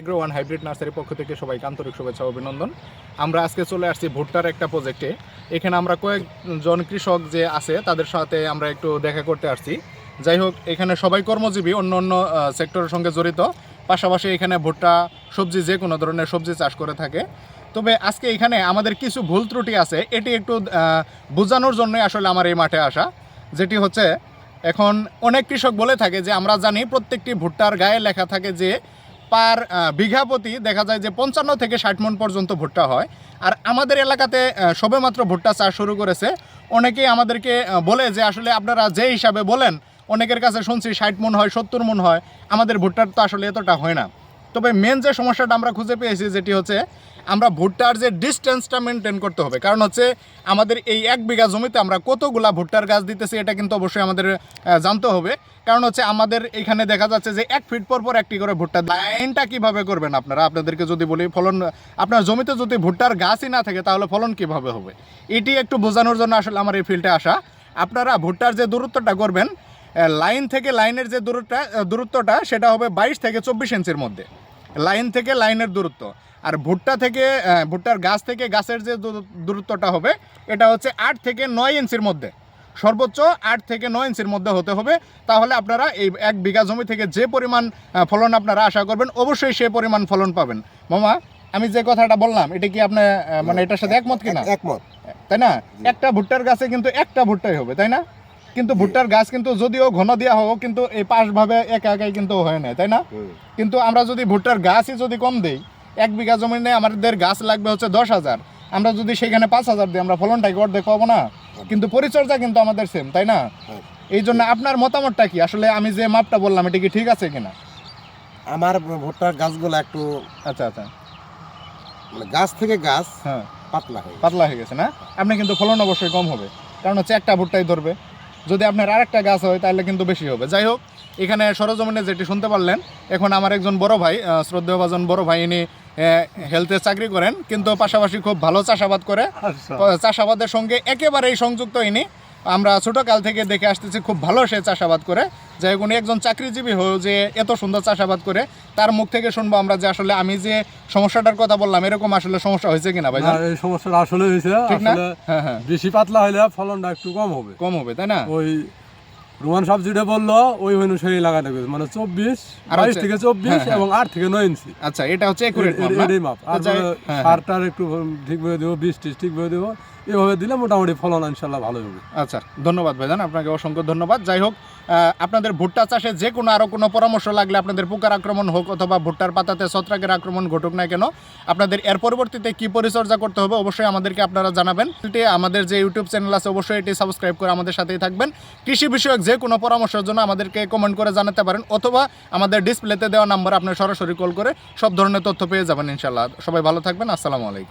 Agro one hybrid নার্সারির পক্ষ থেকে সবাইকে আন্তরিক শুভেচ্ছা অভিনন্দন। আমরা আজকে চলে আসছি ভুট্টার একটা প্রজেক্টে এখানে আমরা কয়েকজন কৃষক যে আছে, তাদের সাথে আমরা একটু দেখা করতে আসছি। যাই হোক, এখানে সবাই কর্মজীবী, অন্য অন্য সেক্টরের সঙ্গে জড়িত। পাশাপাশি এখানে ভুট্টা, সবজি, যে কোনো ধরনের সবজি চাষ করে থাকে। তবে আজকে এখানে আমাদের কিছু ভুল ত্রুটি আছে, এটি একটু বোঝানোর জন্যই আসলে আমার এই মাঠে আসা। যেটি হচ্ছে, এখন অনেক কৃষক বলে থাকে যে, আমরা জানি প্রত্যেকটি ভুট্টার গায়ে লেখা থাকে যে পার বিঘা প্রতি দেখা যায় যে পঞ্চান্ন থেকে ষাট মন পর্যন্ত ভুট্টা হয়। আর আমাদের এলাকাতে সবেমাত্র ভুট্টা চাষ শুরু করেছে। অনেকেই আমাদেরকে বলে যে আসলে আপনারা যে হিসাবে বলেন, অনেকের কাছে শুনছি ষাট মন হয়, সত্তর মন হয়। আমাদের ভুট্টার তো আসলে এতটা হয় না। তবে মেন যে সমস্যাটা আমরা খুঁজে পেয়েছি যেটি হচ্ছে আমরা ভুট্টার যে ডিস্টেন্সটা মেনটেন করতে হবে। কারণ হচ্ছে আমাদের এই এক বিঘা জমিতে আমরা কতগুলা ভুট্টার গাছ দিতেছি এটা কিন্তু অবশ্যই আমাদের জানতে হবে। কারণ হচ্ছে আমাদের এখানে দেখা যাচ্ছে যে এক ফিট পর পর একটি করে ভুট্টা লাইনটা কীভাবে করবেন আপনারা? আপনাদেরকে যদি বলি, ফলন, আপনার জমিতে যদি ভুট্টার গাছই না থাকে তাহলে ফলন কীভাবে হবে? এটি একটু বোঝানোর জন্য আসলে আমার এই ফিল্ডে আসা। আপনারা ভুট্টার যে দূরত্বটা করবেন লাইন থেকে লাইনের যে দূরত্বটা দূরত্বটা, সেটা হবে বাইশ থেকে চব্বিশ ইঞ্চির মধ্যে। লাইন থেকে লাইনের দূরত্ব। আর ভুট্টা থেকে ভুট্টার গাছ থেকে গাছের যে দূরত্বটা হবে এটা হচ্ছে আট থেকে নয় ইঞ্চির মধ্যে। সর্বোচ্চ আট থেকে নয় ইঞ্চির মধ্যে হতে হবে। তাহলে আপনারা এই এক বিঘা জমি থেকে যে পরিমাণ ফলন আপনারা আশা করবেন অবশ্যই সেই পরিমাণ ফলন পাবেন। মামা আমি যে কথাটা বললাম এটা কি আপনি আহ, মানে এটার সাথে একমত কিনা? একমত। তাই না? একটা ভুট্টার গাছে কিন্তু একটা ভুট্টাই হবে তাই না? কিন্তু ভুট্টার গাছ কিন্তু যদিও ঘন দেওয়া হোক কিন্তু এই পাশভাবে একা একাই কিন্তু হয় না তাই না? কিন্তু আমরা যদি ভুট্টার গাছই যদি কম দেই এক বিঘা জমিনে আমাদের গাছ লাগবে হচ্ছে দশ হাজার। আমরা যদি সেখানে পাঁচ হাজার দিই আমরা ফলনটাকে অর্ধেক পাবো না। কিন্তু পরিচর্যা কিন্তু আমাদের সেম তাই না? হ্যাঁ। এই জন্য আপনার মতামতটা কি? আসলে আমি যে মাপটা বললাম এটা কি ঠিক আছে কিনা? আমার ভুট্টার গাছগুলো একটু আচ্ছা আচ্ছা। মানে গাছ থেকে গাছ হ্যাঁ। পাতলা হয়ে পাতলা হয়ে গেছে না? আপনি কিন্তু ফলন অবশ্যই কম হবে। কারণ হচ্ছে একটা ভুট্টাই ধরবে। যদি আপনার আরেকটা গাছ হয় তাহলে কিন্তু বেশি হবে। যাই হোক এখানে সরজমিনে যেটি শুনতে পারলেন এখন আমার একজন বড় ভাই আহ, শ্রদ্ধেয়ভাজন বড় ভাই ইনি হেলথে চাকরি করেন কিন্তু পাশাপাশি খুব ভালো চাষাবাদ করে। চাষাবাদের সঙ্গে একেবারেই সংযুক্ত ইনি। আমরা ছোটকাল থেকে দেখে আসতেছি খুব ভালো সে চাষাবাদ করে। যাই হোক উনি একজন চাকরিজীবী হয়েও যে এত সুন্দর চাষাবাদ করে তার মুখ থেকে শুনব আমরা যে আসলে আমি যে সমস্যাটার কথা বললাম এরকম আসলে সমস্যা হয়েছে কিনা ভাই এই সমস্যাটা আসলে হয়েছে ঠিক না? হ্যাঁ হ্যাঁ। বেশি পাতলা হলে ফলনটা একটু কম হবে। কম হবে তাই না? ওই রোমান সাহেব যেটা বলল ওই অনুসারে লাগাতে মানে চব্বিশ বাইশ থেকে চব্বিশ হ্যাঁ। এবং আট থেকে নয় ইঞ্চি। আচ্ছা এটা হচ্ছে একুরেট মাপ? আর। সারটার একটু ঠিকভাবে দেবো বীজ টিজ ঠিকভাবে দেবো এভাবে দিলে মোটামুটি ফলন ইনশাল্লাহ ভালো হবে। আচ্ছা ধন্যবাদ ভাইজান, আপনাকে অসংখ্য ধন্যবাদ। যাই হোক আপনাদের ভুট্টা চাষে যে কোনো আরও কোনো পরামর্শ লাগলে আপনাদের পোকার আক্রমণ হোক অথবা ভুট্টার পাতাতে ছত্রাকের আক্রমণ ঘটুক না কেন, আপনাদের এর পরবর্তীতে কি পরিচর্যা করতে হবে অবশ্যই আমাদেরকে আপনারা জানাবেন। আমাদের যে ইউটিউব চ্যানেল আছে, অবশ্যই এটি সাবস্ক্রাইব করে আমাদের সাথেই থাকবেন। কৃষি বিষয়ক যে কোনো পরামর্শের জন্য আমাদেরকে কমেন্ট করে জানাতে পারেন, অথবা আমাদের ডিসপ্লেতে দেওয়া নাম্বার আপনি সরাসরি কল করে সব ধরনের তথ্য পেয়ে যাবেন ইনশাল্লাহ। সবাই ভালো থাকবেন, আসসালামু আলাইকুম।